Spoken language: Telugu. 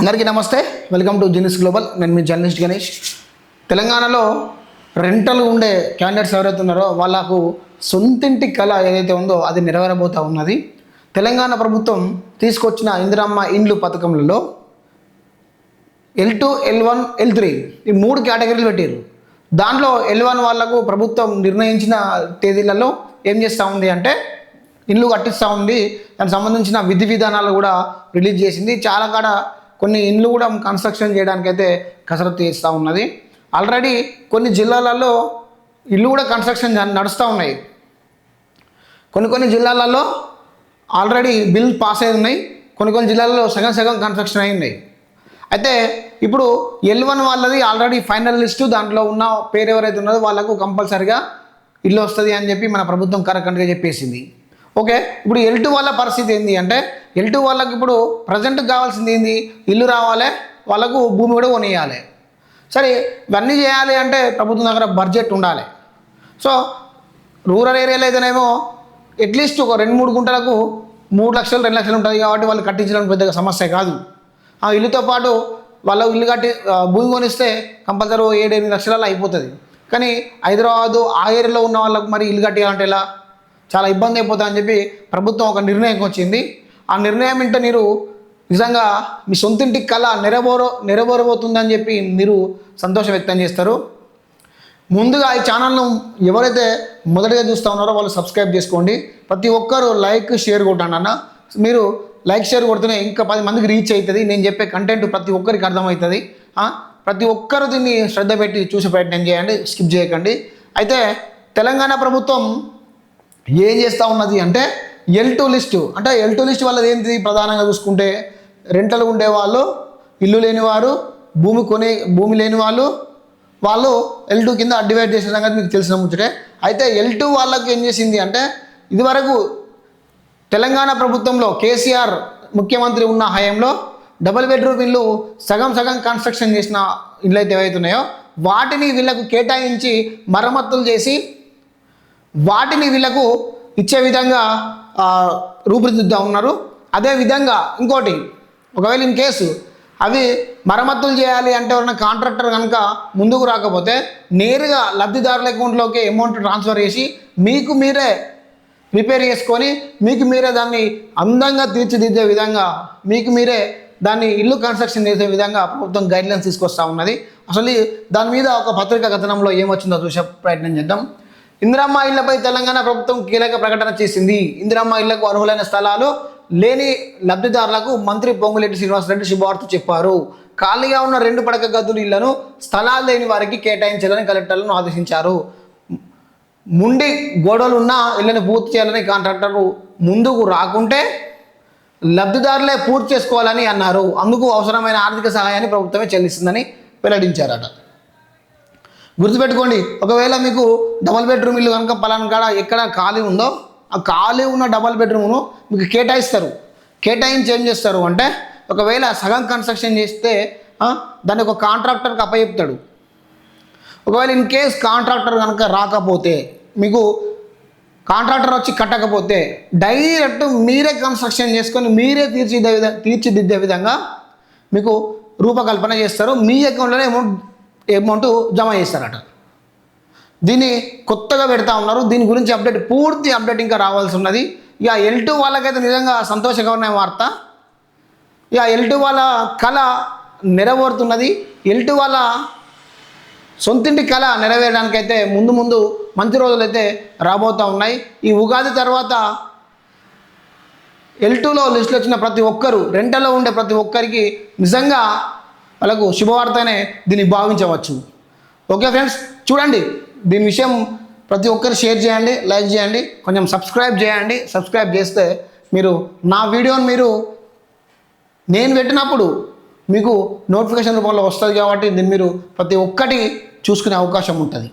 అందరికీ నమస్తే. వెల్కమ్ టు జీనిస్ గ్లోబల్ నేను మీ జర్నలిస్ట్ గణేష్. తెలంగాణలో రెంటల్ ఉండే క్యాండిడేట్స్ ఎవరైతే ఉన్నారో వాళ్ళకు సొంతింటి కళ ఏదైతే ఉందో అది నెరవేరబోతూ ఉన్నది. తెలంగాణ ప్రభుత్వం తీసుకొచ్చిన ఇందిరమ్మ ఇండ్లు పథకంలో L two L one L three ఈ మూడు కేటగిరీలు పెట్టారు దాంట్లో ఎల్ వన్ వాళ్ళకు ప్రభుత్వం నిర్ణయించిన తేదీలలో ఏం చేస్తూ ఉంది అంటే ఇల్లు కట్టిస్తూ ఉంది. దానికి సంబంధించిన విధి విధానాలు కూడా రిలీజ్ చేసింది. చాలా కాడ కొన్ని ఇండ్లు కూడా కన్స్ట్రక్షన్ చేయడానికైతే కసరత్తు చేస్తూ ఉన్నది. ఆల్రెడీ కొన్ని జిల్లాలలో ఇల్లు కూడా కన్స్ట్రక్షన్ నడుస్తూ ఉన్నాయి. కొన్ని కొన్ని జిల్లాలలో ఆల్రెడీ బిల్ పాస్ అయి ఉన్నాయి. కొన్ని కొన్ని జిల్లాలలో సగం సగం కన్స్ట్రక్షన్ అయి ఉన్నాయి. అయితే ఇప్పుడు ఎల్ వన్ వాళ్ళది ఆల్రెడీ ఫైనల్ లిస్టు దాంట్లో ఉన్న పేరు ఎవరైతే ఉన్నదో వాళ్ళకు కంపల్సరిగా ఇల్లు వస్తుంది అని చెప్పి మన ప్రభుత్వం కరెక్ట్గా చెప్పేసింది. ఓకే ఇప్పుడు ఎల్ టూ వాళ్ళ పరిస్థితి ఏంటి అంటే ఎల్ టూ వాళ్ళకి ఇప్పుడు ప్రజెంట్ కావాల్సింది ఏంది? ఇల్లు రావాలి వాళ్ళకు భూమి కూడా కొనియాలి. సరే ఇవన్నీ చేయాలి అంటే ప్రభుత్వం దగ్గర బడ్జెట్ ఉండాలి. సో రూరల్ ఏరియాలో అయితేనేమో అట్లీస్ట్ ఒక రెండు మూడు గుంటలకు మూడు లక్షలు రెండు లక్షలు ఉంటుంది కాబట్టి వాళ్ళు కట్టించడం పెద్దగా సమస్య కాదు. ఆ ఇల్లుతో పాటు వాళ్ళ ఇల్లు కట్టి భూమి కొనిస్తే కంపల్సరీ ఏడు ఎనిమిది లక్షలలో అయిపోతుంది. కానీ హైదరాబాదు ఆ ఏరియాలో ఉన్న వాళ్ళకు మరి ఇల్లు కట్టేయాలంటే ఎలా? చాలా ఇబ్బంది అయిపోతుందని చెప్పి ప్రభుత్వం ఒక నిర్ణయం వచ్చింది. ఆ నిర్ణయం వెంట మీరు నిజంగా మీ సొంతింటి కళ నెరవేరో నెరవేరబోతుందని చెప్పి మీరు సంతోషం వ్యక్తం చేస్తారు. ముందుగా ఈ ఛానల్ను ఎవరైతే మొదటిగా చూస్తూ ఉన్నారో వాళ్ళు సబ్స్క్రైబ్ చేసుకోండి. ప్రతి ఒక్కరు లైక్ షేర్ కొట్టండి అన్న. మీరు లైక్ షేర్ కొడితేనే ఇంకా పది మందికి రీచ్ అవుతుంది నేను చెప్పే కంటెంట్ ప్రతి ఒక్కరికి అర్థమవుతుంది. ప్రతి ఒక్కరు దీన్ని శ్రద్ధ పెట్టి చూసే ప్రయత్నం చేయండి. స్కిప్ చేయకండి. అయితే తెలంగాణ ప్రభుత్వం ఏం చేస్తూ ఉన్నది అంటే ఎల్ టూ లిస్టు అంటే ఎల్ టూ లిస్ట్ వల్ల ఏంటి ప్రధానంగా చూసుకుంటే రెంటలు ఉండేవాళ్ళు ఇల్లు లేనివారు భూమి కొనే భూమి లేని వాళ్ళు వాళ్ళు ఎల్ టూ కింద డివైడ్ చేసిన సంగతి మీకు తెలిసిన ముచ్చటే. అయితే ఎల్ టూ వాళ్ళకి ఏం చేసింది అంటే ఇదివరకు తెలంగాణ ప్రభుత్వంలో కేసీఆర్ ముఖ్యమంత్రి ఉన్న హయాంలో డబుల్ బెడ్రూమ్ ఇల్లు సగం సగం కన్స్ట్రక్షన్ చేసిన ఇల్లు అయితే ఏవైతున్నాయో వాటిని వీళ్ళకు కేటాయించి మరమ్మతులు చేసి వాటిని వీళ్ళకు ఇచ్చే విధంగా రూపుదిద్దుతూ ఉన్నారు. అదేవిధంగా ఇంకోటి ఒకవేళ ఇన్ కేసు అవి మరమ్మతులు చేయాలి అంటే ఎవరైనా కాంట్రాక్టర్ కనుక ముందుకు రాకపోతే నేరుగా లబ్ధిదారుల అకౌంట్లోకి అమౌంట్ ట్రాన్స్ఫర్ చేసి మీకు మీరే రిపేర్ చేసుకొని మీకు మీరే దాన్ని అందంగా తీర్చిదిద్దే విధంగా మీకు మీరే దాన్ని ఇల్లు కన్స్ట్రక్షన్ చేసే విధంగా ప్రభుత్వం గైడ్లైన్స్ తీసుకొస్తా ఉన్నది. అసలు దాని మీద ఒక పత్రికా కథనంలో ఏమొచ్చిందో చూసే ప్రయత్నం చేద్దాం. ఇందిరమ్మ ఇళ్ళపై తెలంగాణ ప్రభుత్వం కీలక ప్రకటన చేసింది. ఇందిరమ్మ ఇళ్ళకు అర్హులైన స్థలాలు లేని లబ్ధిదారులకు మంత్రి పొంగులేటి శ్రీనివాసరెడ్డి శుభవార్త చెప్పారు. ఖాళీగా ఉన్న రెండు పడక గదులు ఇళ్ళను స్థలాలు లేని వారికి కేటాయించాలని కలెక్టర్లను ఆదేశించారు. ముండి గోడలున్న ఇళ్ళను పూర్తి చేయాలని కాంట్రాక్టర్ ముందుకు రాకుంటే లబ్ధిదారులే పూర్తి చేసుకోవాలని అన్నారు. అందుకు అవసరమైన ఆర్థిక సహాయాన్ని ప్రభుత్వమే చెల్లిస్తుందని వెల్లడించారట. గుర్తుపెట్టుకోండి ఒకవేళ మీకు డబల్ బెడ్రూమ్ ఇల్లు కనుక పలానా కాడ ఎక్కడ ఖాళీ ఉందో ఆ ఖాళీ ఉన్న డబల్ బెడ్రూమ్ను మీకు కేటాయిస్తారు. కేటాయించి ఏం చేస్తారు అంటే ఒకవేళ సగం కన్స్ట్రక్షన్ చేస్తే దాన్ని ఒక కాంట్రాక్టర్కి అప్పచెప్తాడు. ఒకవేళ ఇన్ కేస్ కాంట్రాక్టర్ కనుక రాకపోతే మీకు కాంట్రాక్టర్ వచ్చి కట్టకపోతే డైరెక్ట్ మీరే కన్స్ట్రక్షన్ చేసుకొని మీరే తీర్చిదే విధ తీర్చిదిద్దే విధంగా మీకు రూపకల్పన చేస్తారు. మీ అకౌంట్లోనే అమౌంట్ అమౌంట్ జమ చేస్తారట. దీన్ని కొత్తగా పెడతా ఉన్నారు. దీని గురించి అప్డేట్ పూర్తి అప్డేట్ ఇంకా రావాల్సి ఉన్నది. ఇక ఎల్ టూ వాళ్ళకైతే నిజంగా సంతోషకరమైన వార్త. ఇక ఎల్ టూ వాళ్ళ కళ నెరవేరుతున్నది. ఎల్ టూ వాళ్ళ సొంతింటి కళ నెరవేరడానికైతే ముందు ముందు మంచి రోజులైతే రాబోతూ ఉన్నాయి. ఈ ఉగాది తర్వాత ఎల్ టూలో లిస్టులు వచ్చిన ప్రతి ఒక్కరు రెంటలో ఉండే ప్రతి ఒక్కరికి నిజంగా వాళ్ళకు శుభవార్తనే దీన్ని భావించవచ్చు. ఓకే ఫ్రెండ్స్ చూడండి. దీని విషయం ప్రతి ఒక్కరు షేర్ చేయండి లైక్ చేయండి కొంచెం సబ్స్క్రైబ్ చేయండి. సబ్స్క్రైబ్ చేస్తే మీరు నా వీడియోని మీరు నేను పెట్టినప్పుడు మీకు నోటిఫికేషన్ రూపంలో వస్తుంది కాబట్టి దీన్ని మీరు ప్రతి ఒక్కటి చూసుకునే అవకాశం ఉంటుంది.